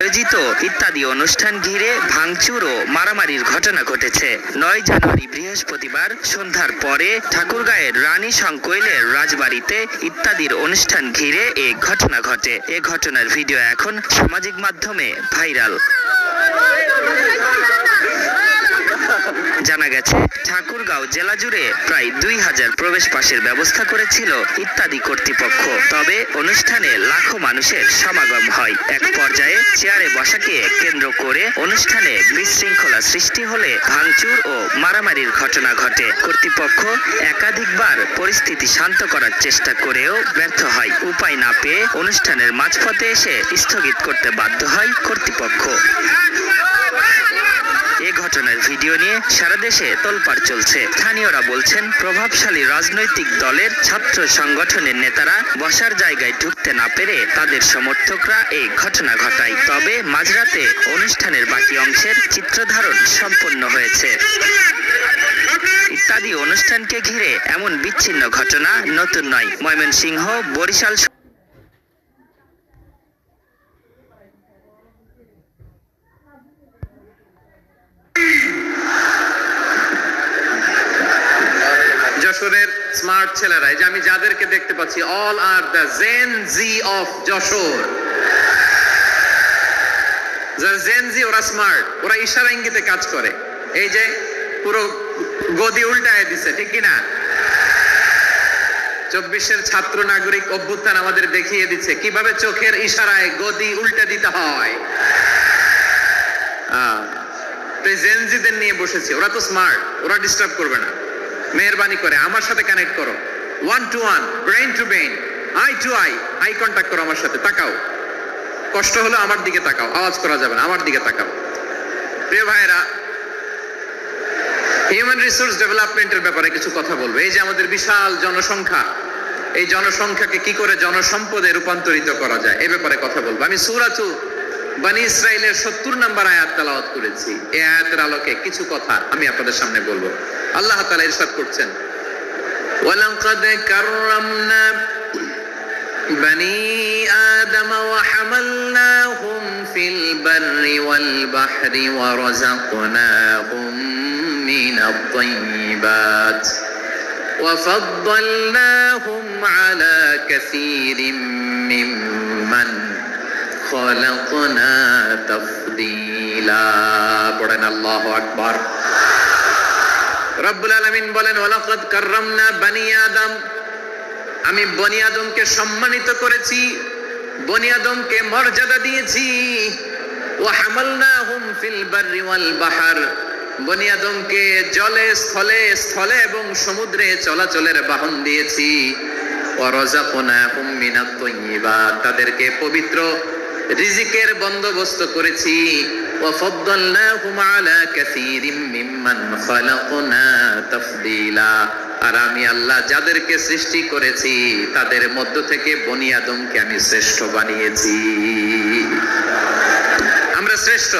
আয়োজিত ইত্যাদি অনুষ্ঠান ঘিরে ভাঙচুর ও মারামারির ঘটনা ঘটেছে। নয় জানুয়ারি বৃহস্পতিবার সন্ধ্যার পরে ঠাকুরগাঁয়ের রানী সংকৈলের রাজবাড়িতে ইত্যাদির অনুষ্ঠান ঘিরে এ ঘটনা ঘটে। এ ঘটনার ভিডিও এখন সামাজিক মাধ্যমে ভাইরাল। জানা গেছে, ঠাকুরগাঁও জেলা জুড়ে প্রায় দুই হাজার প্রবেশ পাশের ব্যবস্থা করেছিল ইত্যাদি কর্তৃপক্ষ। তবে অনুষ্ঠানে লাখো মানুষের সমাগম হয়। এক পর্যায়ে চেয়ারে বসাকে কেন্দ্র করে অনুষ্ঠানে বিশৃঙ্খলা সৃষ্টি হলে ভাঙচুর ও মারামারির ঘটনা ঘটে। কর্তৃপক্ষ একাধিকবার পরিস্থিতি শান্ত করার চেষ্টা করেও ব্যর্থ হয়। উপায় না পেয়ে অনুষ্ঠানের মাঝপথে এসে স্থগিত করতে বাধ্য হয় কর্তৃপক্ষ এ ঘটনার ভিডিও নিয়ে সারা দেশে তোলপাড় চলছে। স্থানীয়রা বলছেন, প্রভাবশালী রাজনৈতিক দলের ছাত্র সংগঠনের নেতারা বসার জায়গায় ঢুকতে না পেরে তাদের সমর্থকরা এই ঘটনা ঘটায়। তবে মাঝরাতে অনুষ্ঠানের বাকি অংশের চিত্রধারণ সম্পন্ন হয়েছে। ইত্যাদি অনুষ্ঠানকে ঘিরে এমন বিচ্ছিন্ন ঘটনা নতুন নয়। ময়মনসিংহ, বরিশাল যশোরের স্মার্ট ছেলেরা যে আমি যাদেরকে দেখতে পাচ্ছি all are the Gen Z of Jashore. Gen Z ওরা স্মার্ট ওরা ইশারা ইঙ্গিতে কাজ করে। এই যে পুরো গদি উল্টায় দিছে, ঠিক কিনা? চব্বিশের ছাত্র নাগরিক অভ্যুত্থান আমাদের দেখিয়ে দিচ্ছে, কীভাবে চোখের ইশারায় গদি উল্টে দিতে হয়। জেনজিদের নিয়ে বসেছি, ওরা তো স্মার্ট ওরা ডিস্টার্ব করবে না। মেহরবানি করে, আমার সাথে কানেক্ট করো। One to one brain to brain eye to eye eye contact করো আমার সাথে, তাকাও। কষ্ট হলো আমার দিকে তাকাও, আওয়াজ করা যাবে না, আমার দিকে তাকাও। প্রিয় ভাইয়েরা হিউম্যান রিসোর্স ডেভেলপমেন্টের ব্যাপারে কিছু কথা বলব। এই যে আমাদের বিশাল জনসংখ্যা, এই জনসংখ্যাকে কি করে জনসম্পদে রূপান্তরিত করা যায়, এ ব্যাপারে কথা বলব। আমি সুরাচু বানি ইসরায়েলের সত্তর নাম্বার আয়াত তেলাওয়াত করেছি এই আয়াতের আলোকে কিছু কথা আমি আপনাদের সামনে বলবো আল্লাহ তাআলা ইরশাদ করছেন ওয়ালাকাদ কাররামনা بني آدم وحملناهم في البر والبحر ورزقناهم من الطيبات وفضلناهم على كثير ممن خلقنا تفضيلا পড়েন আল্লাহু আকবার রব্বুল আলামিন বলেন ওয়ালাকাদ কাররামনা বানি আদম আমি বনি আদমকে সম্মানিত করেছি বনি আদমকে মর্যাদা দিয়েছি ও হামালনাহুম ফিল বাররি ওয়াল বাহার বনি আদমকে জলে স্থলে স্থলে এবং সমুদ্রে চলাচলের বাহন দিয়েছি ও রাযাকনাহুম মিনাত তাইয়্যিবাত তাদেরকে পবিত্র রিজিকের বন্দোবস্ত করেছি। আর আমি আল্লাহ যাদেরকে সৃষ্টি করেছি, তাদের মধ্য থেকে বনি আদমকে আমি শ্রেষ্ঠ বানিয়েছি। আমরা শ্রেষ্ঠ